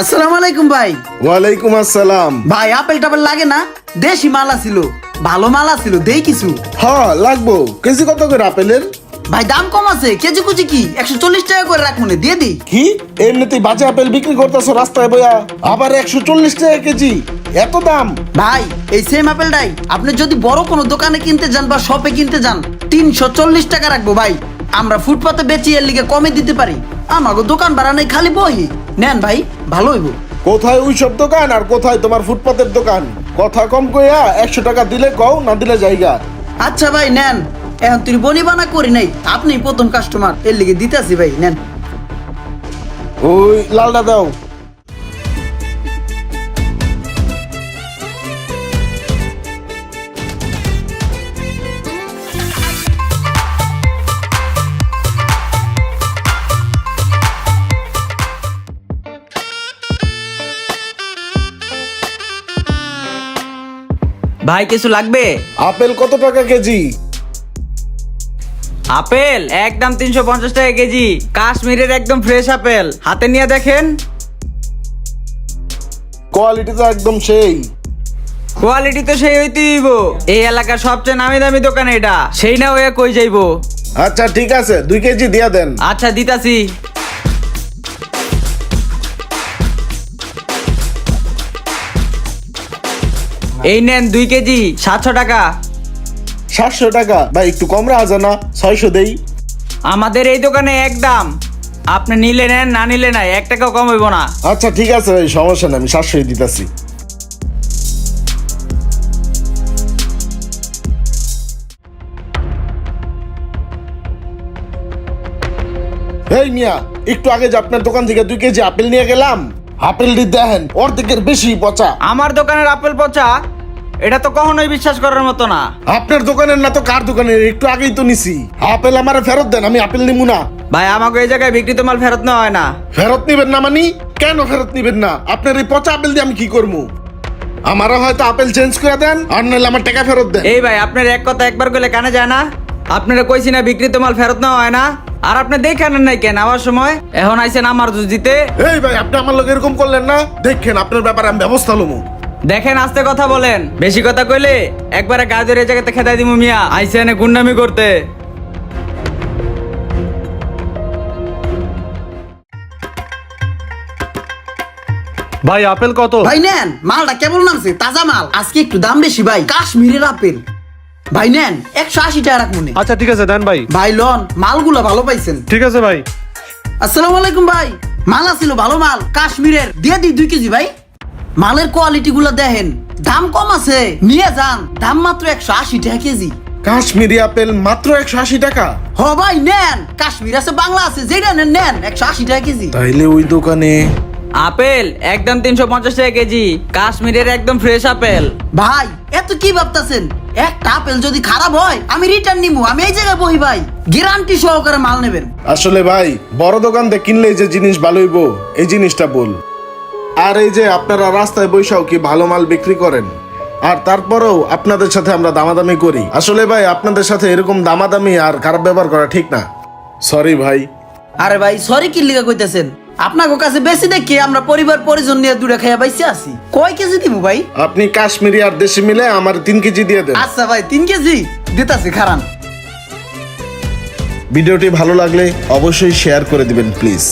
আসসালামু আলাইকুম ভাই। ওয়ালাইকুম আসসালাম। ভাই আপেল টাপেল লাগে না? দেশি মাল ছিল ভালো মাল ছিল দেই কিছু। হ্যাঁ লাগবো। কেজি কত করে আপেলের? ভাই দাম কম আছে কেজি কুচি কি? একশো চল্লিশ টাকা করে রাখ মনে দিয়ে দিই। কি? এমনিতেই বাজে আপেল বিক্রি করতেছো রাস্তায় বইয়া। আবার একশো চল্লিশ টাকা কেজি এত দাম? ভাই এই সেম আপেলটাই আপনি যদি বড় কোনো দোকানে কিনতে যান বা শপে কিনতে যান তিনশো চল্লিশ টাকা রাখব ভাই। আমরা ফুটপাতে বেচি এর লিগে কমে দিতে পারি। আমাকে দোকান ভাড়া নাই খালি বই। নেন ভাই ভালো হইব। কোথায় ওই সব দোকান আর কোথায় তোমার ফুটপাতের দোকান? কথা কম কইয়া একশো টাকা দিলে কও না দিলে জায়গা আচ্ছা ভাই নেন। এখন তুই বনি বানা করি নাই আপনি প্রথম কাস্টমার এর লিগে দিতেছি ভাই নেন। ওই লালটা দাও। ভাই কিছু লাগবে? আপেল কত টাকা কেজি? আপেল? একদম তিনশো পঞ্চাশ টাকা কেজি। কাশ্মীরের একদম ফ্রেশ আপেল। হাতে নিয়ে দেখেন। কোয়ালিটি তো একদম সেই। কোয়ালিটি তো সেই হইতে দিব এই এলাকার সবচেয়ে নামি দামি দোকান এটা। সেই না হয়ে কই যাইবো? আচ্ছা ঠিক আছে। দুই কেজি দিয়া দেন। আচ্ছা দিতাছি। এই নেন দুই কেজি সাতশো টাকা। সাতশো টাকা? ভাই একটু কম রাখা যায় না ছয়শো দেই। আমাদের এই দোকানে একদম আপনি নিলে নেন না নিলে নাই এক টাকাও কম হইব না। আচ্ছা ঠিক আছে ভাই সমস্যা নেই আমি সাতশোই দিতেছি। এই মিয়া একটু আগে যে আপনার দোকান থেকে দুই কেজি আপেল নিয়ে গেলাম। আপেলটি দেখেন অর্ধেকের বেশি পচা। আমার দোকানের আপেল পচা? এটা তো কখনোই বিশ্বাস করার মতো না। আপনার দোকানের না তো কার দোকানের? একটু আগেই তো নিছি। আপেল আমার ফেরত দেন আমি আপেল নিবো না। ভাই আমাকে এই জায়গায় বিক্রিত মাল ফেরত নেওয়া হয় না। ফেরত নিবেন না মানি? কেন ফেরত নিবেন না? আপনার এই পচা আপেল দিয়ে আমি কি করব? আমারও হয়তো আপেল চেঞ্জ করে দেন আর নাহলে আমার টাকা ফেরত দেন। এই ভাই আপনার এক কথা একবার গেলে কানে যায় না? আপনারা কইছি না বিক্রিত মাল ফেরত নেওয়া হয় না। আর আপনি দেখে আনেন নাই কেন? আমার সময়? এখন আইছেন আমার জুস দিতে। এই ভাই আপনি আমার লোক এরকম করলেন না? দেখেন আপনার ব্যাপারে আমি ব্যবস্থা লমু। দেখেন আস্তে কথা বলেন। বেশি কথা কইলে একবারে গাজের এই জায়গাতে খেদাই দিমু মিয়া। আইছেন গুন্ডামি করতে। ভাই আপেল কত? ভাই নেন মালটা কেবল নামছে তাজা মাল। আজকে একটু দাম বেশি ভাই। কাশ্মীরের আপেল। ভাই নেন একশো আশি টাকা মনে আচ্ছা ঠিক আছে দেন ভাই। ভাই লন মালগুলো ভালো পাইছেন। ঠিক আছে ভাই। আসসালামু আলাইকুম ভাই মাল আছিল ভালো মাল কাশ্মীরের। দিয়ে দিই দুই কেজি ভাই। মালের কোয়ালিটি গুলো দেখেন দাম কম আছে। নিয়ে যান দাম মাত্র একশো আশি টাকা কেজি। কাশ্মীরি আপেল মাত্র একশো আশি টাকা? হ ভাই নেন কাশ্মীর আছে বাংলা আছে যেটা নেন নেন একশো আশি টাকা কেজি। তাইলে ওই দোকানে আপেল একদম তিনশো পঞ্চাশ টাকা কেজি কাশ্মীরের একদম ফ্রেশ আপেল। ভাই এত কি ভাবতাছেন? একটা আপেল যদি খারাপ হয় আমি রিটার্ন নিবো আমি এই জায়গায় বহি ভাই। গ্যারান্টি সহকারে মাল নেবেন। আসলে ভাই বড় দোকান থেকে কিনলে যে জিনিস ভালো হইব এই জিনিসটা বল আর এই যে আপনারা রাস্তায় বৈশাও কি ভালো মাল বিক্রি করেন? আর তারপরেও আপনাদের সাথে আমরা দামাদামি করি। আসলে ভাই আপনাদের সাথে এরকম দামাদামি আর খারাপ ব্যবহার করা ঠিক না। সরি ভাই। আরে ভাই সরি কি লিগা কইতেছেন। আপনাকে কাছে বেশি দেখি আমরা পরিবার পরিজন নিয়ে দূরে খাইয়া বাইসে আছি। কয় কেজি দিব ভাই? আপনি কাশ্মীরি আর দেশি মিলে আমার তিন কেজি দিয়ে দেন। আচ্ছা ভাই তিন কেজি? দিতাছি খারান। ভিডিওটি ভালো লাগলে অবশ্যই শেয়ার করে দিবেন প্লিজ।